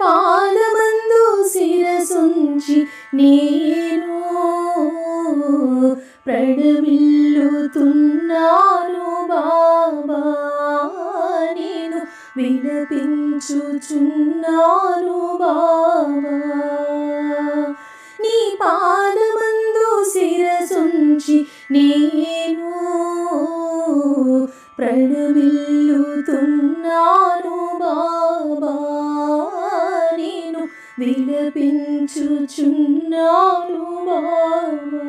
పాదమందు శిరసుంచి నేను ప్రణమిల్లుతున్నాను బాబా. నేను విలపించుచున్నాను బాబా. నీ పాదమందు శిరసుంచి నేను ప్రణమిల్లుతున్నాను బాబా. విలపించుచున్నాను బాబా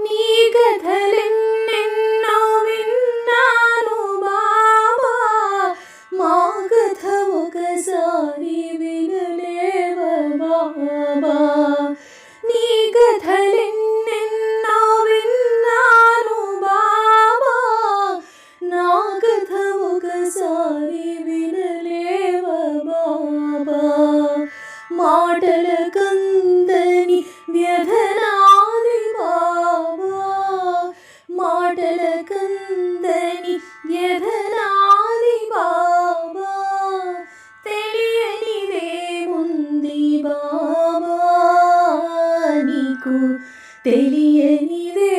నీ కథలెన్నెన్నో విన్నాను బాబా. మా కథ ఒకసారి వినలేవ బాబా. నీ కథలెన్నెన్నో విన్నాను బాబా. నా కథ ఒకసారి వినలే కందని వ్యధనాది బాబా మాటల కందని వ్యధనాది బాబా తెలియనిదేముంది బాబా నీకు తెలియనిదేముంది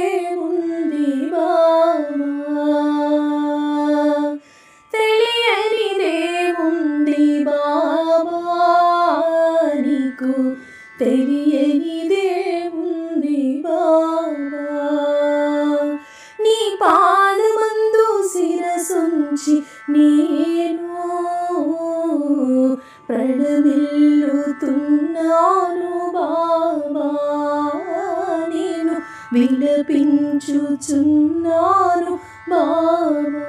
శిరసుంచి నేను ప్రణమిల్లుతున్నాను బాబా. నేను విలపించుచున్నాను బాబా.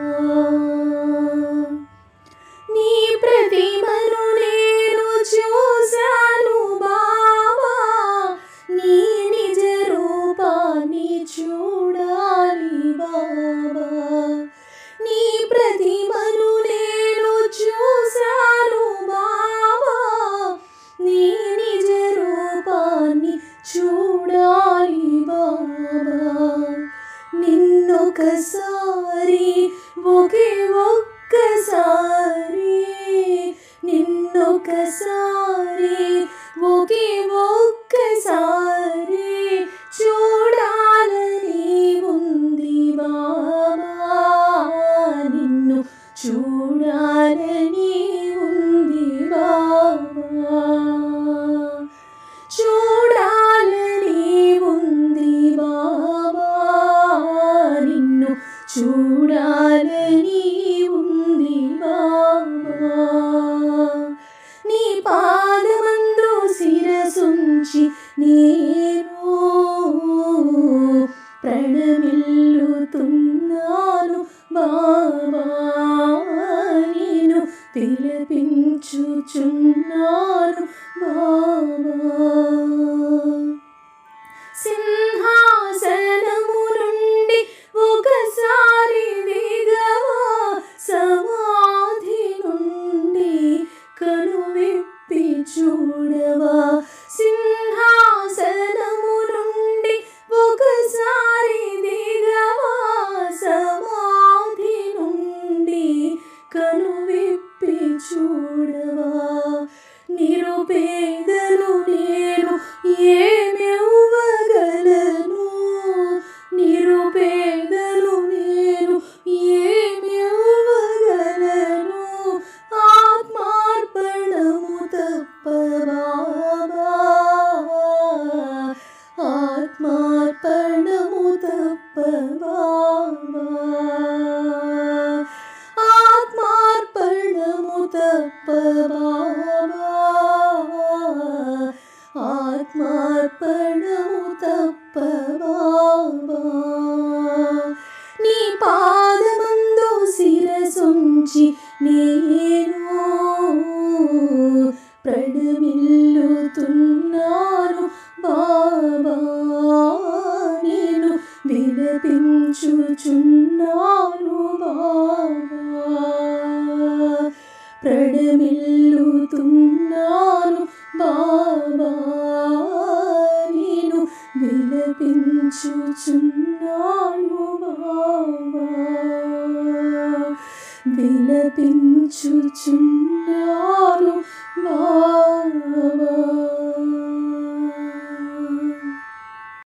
ఒకసారి ఒకే ఒక్కసారి నిన్నొకసారి ఒకే ఒక్కసారి చూడాలని ఉంది బాబా నిన్ను చూడాలి పాదమందు శిరసుంచి నేను ప్రణమిల్లుతున్నాను బాబా నేను తిలపించుచున్నాను బాబా సింహాసనము బాబా ఆత్మార్పణము తప్ప బాబా ఆత్మార్పణము తప్ప బాబా నీ పాదమందు శిరసుంచి నేను విలపించుచున్నాను బావా ప్రడమిల్లుతున్నాను బాబా నేను విలపించుచున్నాను బాబా విలపించుచున్నాను బాబా